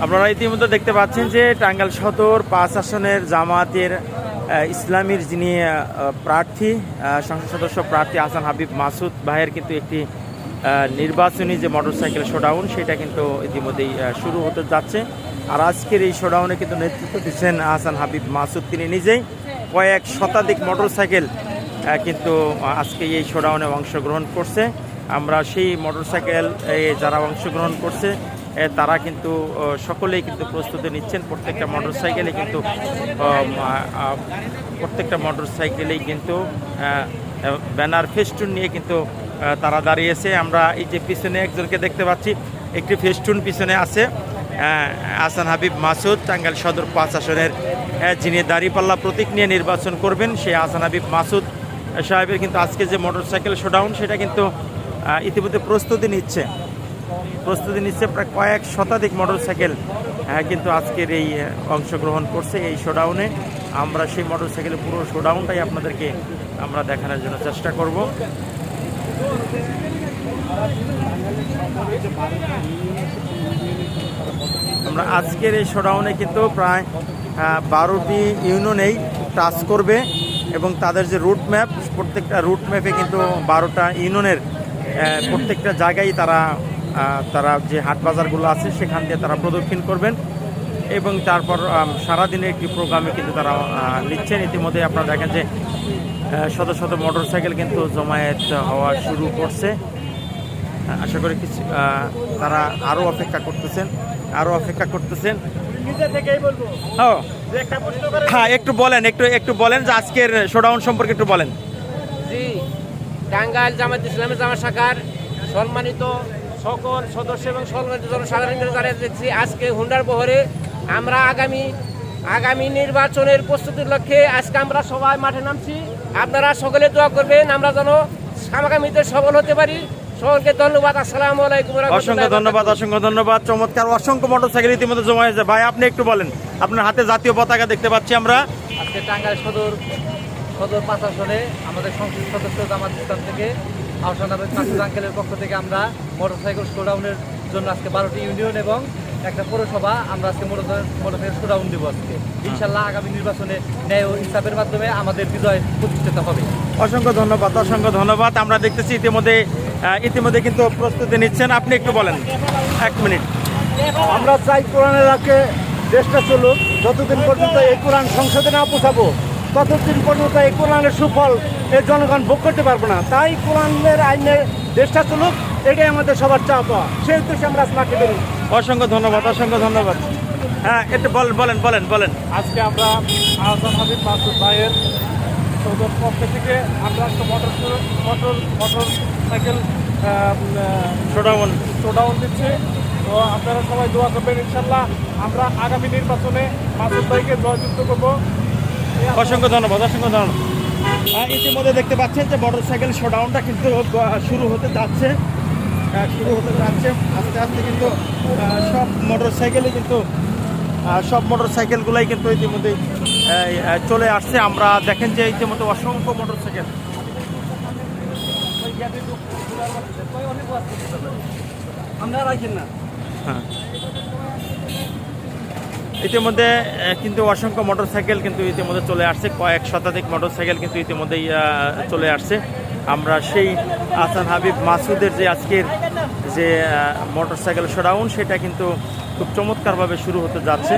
আপনারা ইতিমধ্যে দেখতে পাচ্ছেন যে টাঙ্গাইল সদর পাঁচ আসনের জামাতের ইসলামীর যিনি প্রার্থী সংসদ সদস্য প্রার্থী হাসান হাবিব মাসুদ ভাইয়ের কিন্তু একটি নির্বাচনী যে মোটরসাইকেল শোডাউন, সেটা কিন্তু ইতিমধ্যেই শুরু হতে যাচ্ছে। আর আজকের এই শোডাউনে কিন্তু নেতৃত্ব দিচ্ছেন হাসান হাবিব মাসুদ। তিনি নিজেই কয়েক শতাধিক মোটরসাইকেল কিন্তু আজকে এই শোডাউনে অংশগ্রহণ করছে। আমরা সেই মোটরসাইকেল যারা অংশগ্রহণ করছে তারা কিন্তু সকলেই কিন্তু প্রস্তুতি নিচ্ছেন। প্রত্যেকটা মোটরসাইকেলে কিন্তু আম, আ- আ- প্রত্যেকটা মোটরসাইকেলেই কিন্তু ব্যানার ফেস্টুন নিয়ে কিন্তু তারা দাঁড়িয়েছে। আমরা এই যে পিছনে একজনকে দেখতে পাচ্ছি একটি ফেস্টুন পিছনে আছে। আহ, হাসান হাবিব মাসুদ টাঙ্গাইল সদর পাঁচ আসনের যিনি দাঁড়িপাল্লা প্রতীক নিয়ে নির্বাচন করবেন সেই আসান হাবিব মাসুদ সাহেবের কিন্তু আজকে যে মোটরসাইকেল শোডাউন সেটা কিন্তু ইতিমধ্যে প্রস্তুতি নিচ্ছে। প্রস্তুতি নিচ্ছে প্রায় কয়েক শতাধিক মোটরসাইকেল। আহ, কিন্তু আজকের এই অংশগ্রহণ করছে এই শোডাউনে আমরা সেই মোটরসাইকেলের পুরো শোডাউনটাই আপনাদেরকে আমরা দেখানোর জন্য চেষ্টা করব। আমরা আজকের এই শোডাউনে কিন্তু প্রায় বারোটি ইউনিয়নেই টাচ করবে এবং তাদের যে রুট ম্যাপ প্রত্যেকটা রুট ম্যাপে কিন্তু বারোটা ইউনিয়নের প্রত্যেকটা জায়গায় তারা তারা যে হাট বাজারগুলো আছে সেখান দিয়ে তারা প্রদক্ষিণ করবেন এবং তারপর সারাদিনের একটি প্রোগ্রামে কিন্তু তারা নিচ্ছেন। ইতিমধ্যে আপনারা দেখেন যে শত শত মোটর সাইকেল কিন্তু জমায়েত হওয়া শুরু করছে। আশা করি কিছু তারা আরও অপেক্ষা করতেছেন আরও অপেক্ষা করতেছেন। ও হ্যাঁ একটু বলেন একটু একটু বলেন যে আজকের শোডাউন সম্পর্কে একটু বলেন। জি টাঙ্গাইল জামাত ইসলামের জামা শাখার সম্মানিত সকল সদস্য এবং জনসাধারণকে জানিয়ে দিচ্ছি আজকে হুন্ডার বহরে আমরা আগামী আগামী নির্বাচনের প্রস্তুতির লক্ষ্যে আজকে আমরা সবাই মাঠে নামছি। আপনারা সকলে দোয়া করবেন আমরা যেন আগামীতে সফল হতে পারি। সকলকে ধন্যবাদ আসসালামু আলাইকুম অসংখ্য ধন্যবাদ অসংখ্য ধন্যবাদ। চমৎকার অসংখ্য মোটরসাইকেল ইতিমধ্যে জমা হয়েছে। ভাই আপনি একটু বলেন আপনার হাতে জাতীয় পতাকা দেখতে পাচ্ছি আমরা। আজকে টাঙ্গাইল সদর সদর পাঁচ আসনে আমাদের সংসদ সদস্য জামাত ইসলাম থেকে আহসান আহমেদ মাসুদ আঙ্কেলের পক্ষ থেকে আমরা মোটরসাইকেল শোডাউনের জন্য আজকে বারোটি ইউনিয়ন এবং একটা পৌরসভা আমরা আজকে মোটর- মোটরসাইকেল শোডাউন দেবো আজকে। ইনশাল্লাহ আগামী নির্বাচনে ন্যায় ও ইনসাফের মাধ্যমে আমাদের বিজয় প্রতিষ্ঠিত হবে। অসংখ্য ধন্যবাদ অসংখ্য ধন্যবাদ। আমরা দেখতেছি ইতিমধ্যে ইতিমধ্যে কিন্তু প্রস্তুতি নিচ্ছেন। আপনি একটু বলেন। এক মিনিট। আমরা চাই কোরআনের রাখে দেশটা চলুক। যতদিন পর্যন্ত এই কোরআন সংসদে না পৌঁছাবো ততদিন পর্যন্ত এই কোরআনের সুফল এই জনগণ ভোগ করতে পারব না। তাই কোরআনের আইনে দেশটা চলুক এটাই আমাদের সবার চাওয়া। পাওয়া সেই উদ্দেশ্যে আমরা মাঠে বেরোই। অসংখ্য ধন্যবাদ অসংখ্য ধন্যবাদ। হ্যাঁ একটু বলেন বলেন বলেন বলেন। আজকে আমরা আহসান হাবিব মাসুদ ভাইয়ের সৌদর পক্ষ থেকে আমরা একটা motor motor motorcycle showdown showdown দিচ্ছি। তো আপনারা সবাই দোয়া করবেন ইনশাল্লাহ। আমরা আগামী নির্বাচনে মাসুদ ভাইকে জয়যুক্ত করব। অসংখ্য ধন্যবাদ অসংখ্য ধন্যবাদ। ইতিমধ্যে দেখতে পাচ্ছেন যে মোটর সাইকেল শোডাউনটা কিন্তু শুরু হতে যাচ্ছে। শুরু হতে যাচ্ছে। আস্তে আস্তে কিন্তু সব মোটর সাইকেলে কিন্তু সব মোটর সাইকেলগুলাই কিন্তু ইতিমধ্যে চলে আসছে। আমরা দেখেন যে ইতিমধ্যে অসংখ্য মোটর সাইকেল আমরা রাখেন না। হ্যাঁ। ইতিমধ্যে কিন্তু অসংখ্য মোটরসাইকেল কিন্তু ইতিমধ্যে চলে আসছে, কয়েক শতাধিক মোটরসাইকেল কিন্তু ইতিমধ্যেই চলে আসছে। আমরা সেই আসান হাবিব মাসুদের যে আজকের যে মোটরসাইকেল শোডাউন সেটা কিন্তু খুব চমৎকারভাবে শুরু হতে যাচ্ছে।